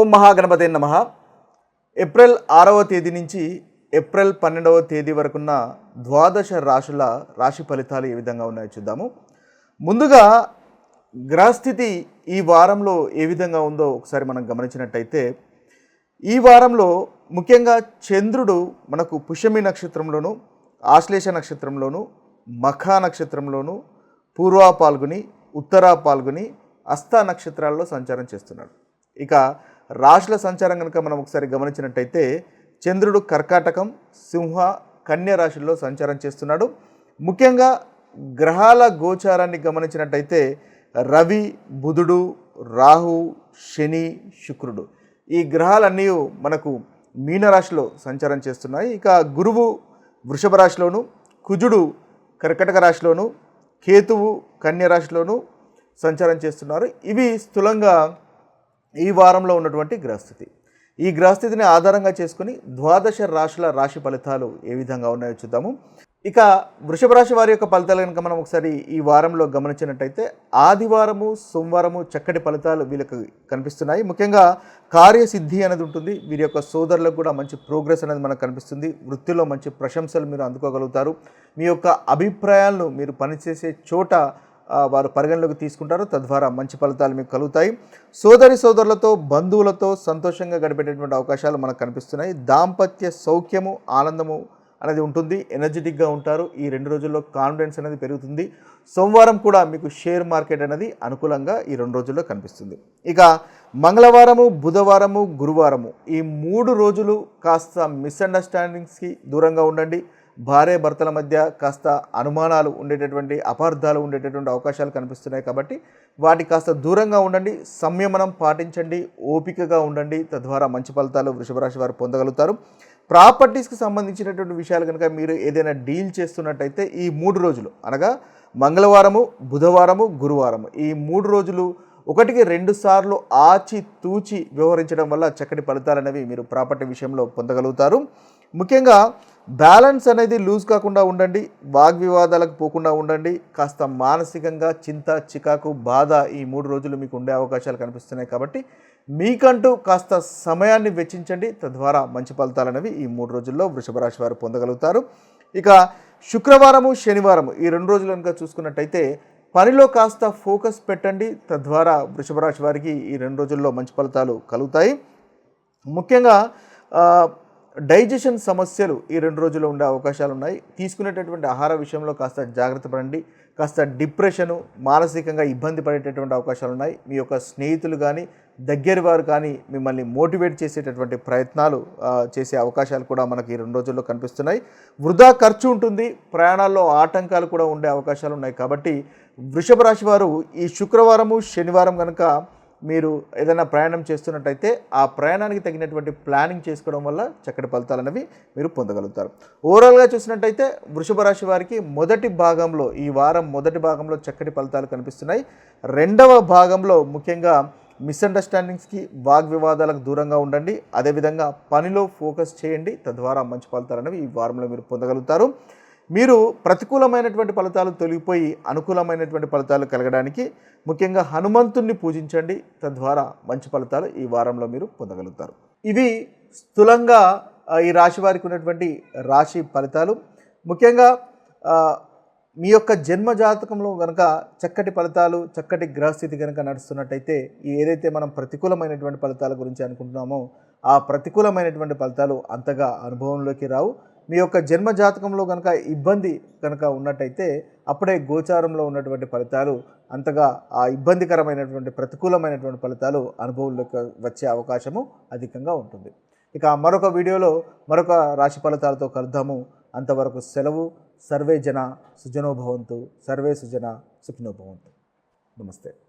ఓం మహాగణపతి నమ. ఏప్రిల్ ఆరవ తేదీ నుంచి ఏప్రిల్ పన్నెండవ తేదీ వరకున్న ద్వాదశ రాశుల రాశి ఫలితాలు ఏ విధంగా ఉన్నాయో చూద్దాము. ముందుగా గ్రహస్థితి ఈ వారంలో ఏ విధంగా ఉందో ఒకసారి మనం గమనించినట్టయితే ఈ వారంలో ముఖ్యంగా చంద్రుడు మనకు పుష్యమి నక్షత్రంలోను ఆశ్లేష నక్షత్రంలోను మఖా నక్షత్రంలోను పూర్వ పాల్గొని ఉత్తరా పాల్గొని అస్త నక్షత్రాల్లో సంచారం చేస్తున్నాడు. ఇక రాశుల సంచారం కనుక మనం ఒకసారి గమనించినట్టయితే చంద్రుడు కర్కాటకం సింహ కన్య రాశుల్లో సంచారం చేస్తున్నాడు. ముఖ్యంగా గ్రహాల గోచారాన్ని గమనించినట్టయితే రవి బుధుడు రాహు శని శుక్రుడు. ఈ గ్రహాలన్నీ మనకు మీనరాశిలో సంచారం చేస్తున్నాయి. ఇక గురువు వృషభ రాశిలోను కుజుడు కర్కటక రాశిలోను కేతువు కన్య రాశిలోను సంచారం చేస్తున్నారు. ఇవి స్థూలంగా ఈ వారంలో ఉన్నటువంటి గ్రహస్థితి. ఈ గ్రహస్థితిని ఆధారంగా చేసుకుని ద్వాదశ రాశుల రాశి ఫలితాలు ఏ విధంగా ఉన్నాయో చూద్దాము. ఇక వృషభ రాశి వారి యొక్క ఫలితాలు కనుక మనం ఒకసారి ఈ వారంలో గమనించినట్టయితే ఆదివారము సోమవారము చక్కటి ఫలితాలు వీళ్ళకి కనిపిస్తున్నాయి. ముఖ్యంగా కార్యసిద్ధి అనేది ఉంటుంది. వీరి యొక్క సోదరులకు కూడా మంచి ప్రోగ్రెస్ అనేది మనకు కనిపిస్తుంది. వృత్తిలో మంచి ప్రశంసలు మీరు అందుకోగలుగుతారు. మీ యొక్క అభిప్రాయాలను మీరు పనిచేసే చోట వారు పరిగణలోకి తీసుకుంటారు. తద్వారా మంచి ఫలితాలు మీకు కలుగుతాయి. సోదరి సోదరులతో బంధువులతో సంతోషంగా గడిపేటటువంటి అవకాశాలు మనకు కనిపిస్తున్నాయి. దాంపత్య సౌఖ్యము ఆనందము అనేది ఉంటుంది. ఎనర్జెటిక్గా ఉంటారు. ఈ రెండు రోజుల్లో కాన్ఫిడెన్స్ అనేది పెరుగుతుంది. సోమవారం కూడా మీకు షేర్ మార్కెట్ అనేది అనుకూలంగా ఈ రెండు రోజుల్లో కనిపిస్తుంది. ఇక మంగళవారము బుధవారము గురువారము ఈ మూడు రోజులు కాస్త మిస్అండర్స్టాండింగ్స్కి దూరంగా ఉండండి. భార్య భర్తల మధ్య కాస్త అనుమానాలు ఉండేటటువంటి అపార్థాలు ఉండేటటువంటి అవకాశాలు కనిపిస్తున్నాయి కాబట్టి వాటి కాస్త దూరంగా ఉండండి సంయమనం పాటించండి ఓపికగా ఉండండి. తద్వారా మంచి ఫలితాలు వృషభరాశి వారు పొందగలుగుతారు. ప్రాపర్టీస్కి సంబంధించినటువంటి విషయాలు కనుక మీరు ఏదైనా డీల్ చేస్తున్నట్టయితే ఈ మూడు రోజులు అనగా మంగళవారము బుధవారము గురువారము ఈ మూడు రోజులు ఒకటికి రెండు సార్లు ఆచి తూచి వ్యవహరించడం వల్ల చక్కటి ఫలితాలు అనేవి మీరు ప్రాపర్టీ విషయంలో పొందగలుగుతారు. ముఖ్యంగా బ్యాలెన్స్ అనేది లూజ్ కాకుండా ఉండండి వాగ్వివాదాలకు పోకుండా ఉండండి. కాస్త మానసికంగా చింత చికాకు బాధ ఈ మూడు రోజులు మీకు ఉండే అవకాశాలు కనిపిస్తున్నాయి కాబట్టి మీకంటూ కాస్త సమయాన్ని వెచ్చించండి. తద్వారా మంచి ఫలితాలు అనేవి ఈ మూడు రోజుల్లో వృషభరాశి వారు పొందగలుగుతారు. ఇక శుక్రవారము శనివారము ఈ రెండు రోజులు కనుక చూసుకున్నట్టయితే పనిలో కాస్త ఫోకస్ పెట్టండి. తద్వారా వృషభరాశి వారికి ఈ రెండు రోజుల్లో మంచి ఫలితాలు కలుగుతాయి. ముఖ్యంగా డైజెషన్ సమస్యలు ఈ రెండు రోజుల్లో ఉండే అవకాశాలు ఉన్నాయి తీసుకునేటటువంటి ఆహార విషయంలో కాస్త జాగ్రత్త పడండి. కాస్త డిప్రెషను మానసికంగా ఇబ్బంది పడేటటువంటి అవకాశాలు ఉన్నాయి మీ యొక్క స్నేహితులు కానీ దగ్గర వారు కానీ మిమ్మల్ని మోటివేట్ చేసేటటువంటి ప్రయత్నాలు చేసే అవకాశాలు కూడా మనకి ఈ రెండు రోజుల్లో కనిపిస్తున్నాయి. వృధా ఖర్చు ఉంటుంది. ప్రయాణాల్లో ఆటంకాలు కూడా ఉండే అవకాశాలు ఉన్నాయి కాబట్టి వృషభ రాశి వారు ఈ శుక్రవారము శనివారం కనుక మీరు ఏదైనా ప్రయాణం చేస్తున్నట్టయితే ఆ ప్రయాణానికి తగినటువంటి ప్లానింగ్ చేసుకోవడం వల్ల చక్కటి ఫలితాలు అనేవి మీరు పొందగలుగుతారు. ఓవరాల్గా చూసినట్టయితే వృషభ రాశి వారికి మొదటి భాగంలో ఈ వారం మొదటి భాగంలో చక్కటి ఫలితాలు కనిపిస్తున్నాయి. రెండవ భాగంలో ముఖ్యంగా మిస్అండర్స్టాండింగ్స్కి వాగ్వివాదాలకు దూరంగా ఉండండి. అదేవిధంగా పనిలో ఫోకస్ చేయండి. తద్వారా మంచి ఫలితాలు అనేవి ఈ వారంలో మీరు పొందగలుగుతారు. మీరు ప్రతికూలమైనటువంటి ఫలితాలు తొలగిపోయి అనుకూలమైనటువంటి ఫలితాలు కలగడానికి ముఖ్యంగా హనుమంతుణ్ణి పూజించండి. తద్వారా మంచి ఫలితాలు ఈ వారంలో మీరు పొందగలుగుతారు. ఇవి స్థూలంగా ఈ రాశి వారికి ఉన్నటువంటి రాశి ఫలితాలు. ముఖ్యంగా మీ యొక్క జన్మ జాతకంలో కనుక చక్కటి ఫలితాలు చక్కటి గ్రహస్థితి కనుక నడుస్తున్నట్టయితే ఈ ఏదైతే మనం ప్రతికూలమైనటువంటి ఫలితాల గురించి అనుకుంటున్నామో ఆ ప్రతికూలమైనటువంటి ఫలితాలు అంతగా అనుభవంలోకి రావు. మీ యొక్క జన్మ జాతకంలో కనుక ఇబ్బంది కనుక ఉన్నట్టయితే అప్పుడే గోచారంలో ఉన్నటువంటి ఫలితాలు అంతగా ఆ ఇబ్బందికరమైనటువంటి ప్రతికూలమైనటువంటి ఫలితాలు అనుభవంలోకి వచ్చే అవకాశము అధికంగా ఉంటుంది. ఇక మరొక వీడియోలో మరొక రాశి ఫలితాలతో కలుద్దాము. అంతవరకు సెలవు. సర్వే జన సుజనోభవంతు సర్వే సుజన సుఖినోభవంతు నమస్తే.